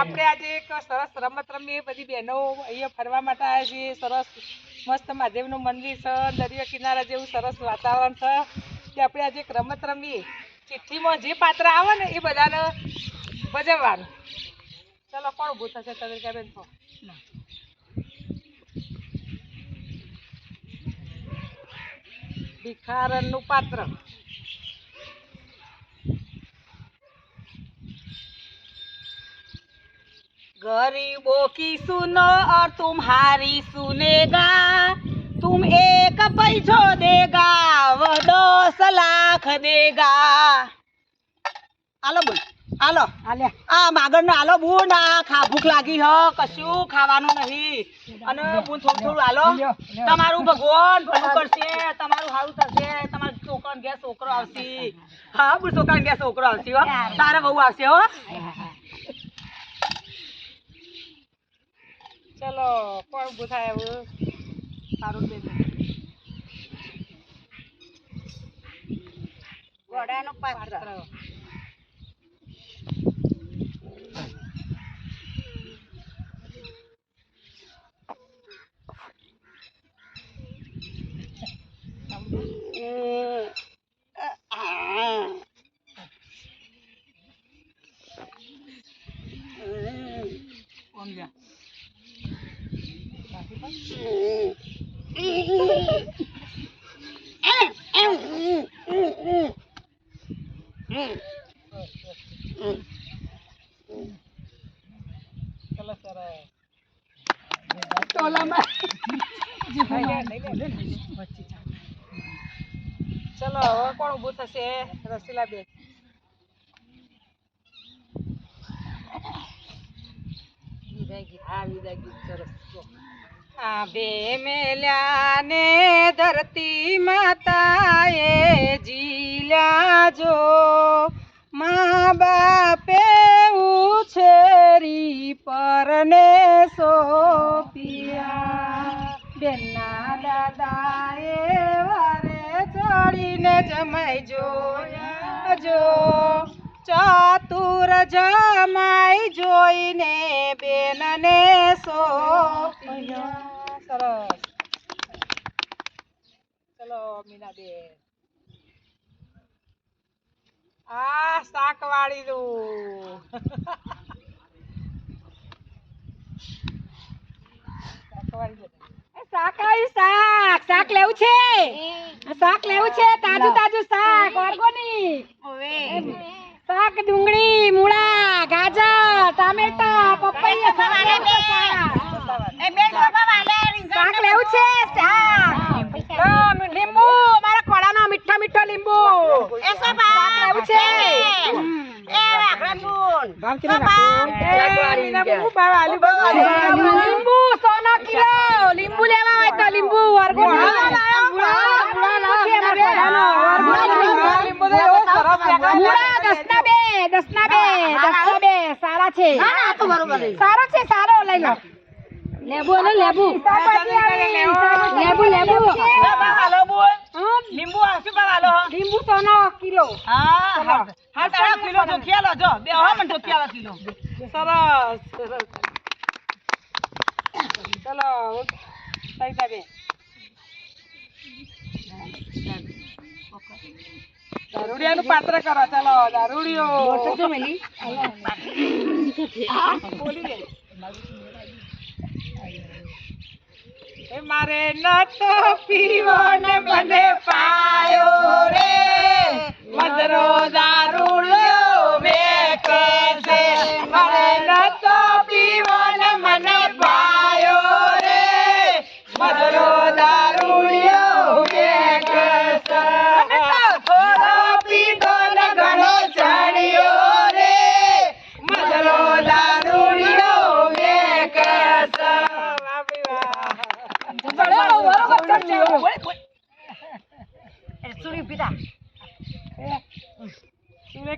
આપણે આજે એક સરસ રમત રમીએ, બધી બહેનો અહીંયા ફરવા માટે આવ્યા છીએ. સરસ મસ્ત મહાદેવનું મંદિર છે, દરિયા કિનારા જેવું સરસ વાતાવરણ છે. કે આપણે આજે એક રમત રમીએ. ચિઠ્ઠીમાં જે પાત્ર આવે ને એ બધાને ભજવવાનું. ચલો, કોણ ઊભું થશે ચંદ્રિકાબેન તો ભિખારણનું પાત્ર. गरीबों की सुनो और तुम्हारी सुनेगा तुम एक पैसो देगा वो दस लाख देगा આલો બોલ આલો આલ્યા આ માગણ નો આલો બુન આ ખા ભૂખ લાગી હ કશું ખાવાનું નહીં અને બુન થોડું થોડું આલો લ્યો, લ્યો. તમારું ભગવાન ભલું કરશે તમારું સારું થશે તમારા છોકરા ઘેર છોકરો આવશે હા બુન છોકરા ઘેર છોકરો આવશે હો તારા બહુ આવશે હો ચલો કોણ ઊભું થાય એવું સારું બેન ઘોડાનો પાત્ર કોણ ગયા ચલો સરસ ટોલામાં ચલો, હવે કોણ ઊભું થશે કહો. આભે મેલ્યા ને ધરતી માતાએ જીલ્યા જો મા બાપે ઉછેરી પરને સોપિયા. બેના દાદાએ વારે ચડીને જમાઈ જો. ચાતુર જમાઈ જોઈને બેનને સોપિયા. સરસ. ચલો, મીનાબેન. આ શાક વાળી શાક આવ્યું શાક. શાક લેવું છે? શાક લેવું છે? તાજું તાજું શાક ઓર્ગોનિક. શાક ડુંગળી મૂળા ગાજર ટામેટા પપૈયા શાક લેવું છે? શાક. લીંબુ મારા ખોડાનો મીઠો મીઠો લીંબુ. શાક લેવું છે. લીંબુ. કિલો લીંબુ લેવા હોય તો લીંબુ બે સારા છે. સારો છે સારો લઈ લો. લેબુ અને લેબુ. લેબુ લેબુ. લીંબુ આસુ પાવાલો લીંબુ સોનો કિલો. હા હા કિલો ઢોકિયાલો જો. બે હો મને ઢોકિયાલો કિલો. સરસ સરસ. ચલો સવિતાબેન દારૂડિયાનું પાત્ર કરો ચલો દારૂડિયો. બોલી દે. મારે નતો પીવો ને મને પાયો રે. મદરો દારૂડિયો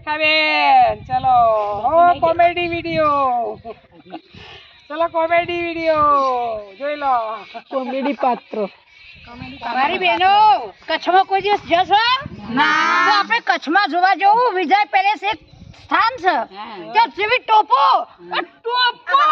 સુરેખાબેન ચલો. હો કોમેડી વિડિયો. ચલો કોમેડી વિડિયો. જોઈ લો. કોમેડી પાત્ર. મારી બહેનો કચ્છમાં કોઈ દિવસ જશો? તો આપણે કચ્છમાં જોવા જવું. વિજય પેલેસ એક સ્થાન છે. ત્યાં જેવી ટોપો ટોપો.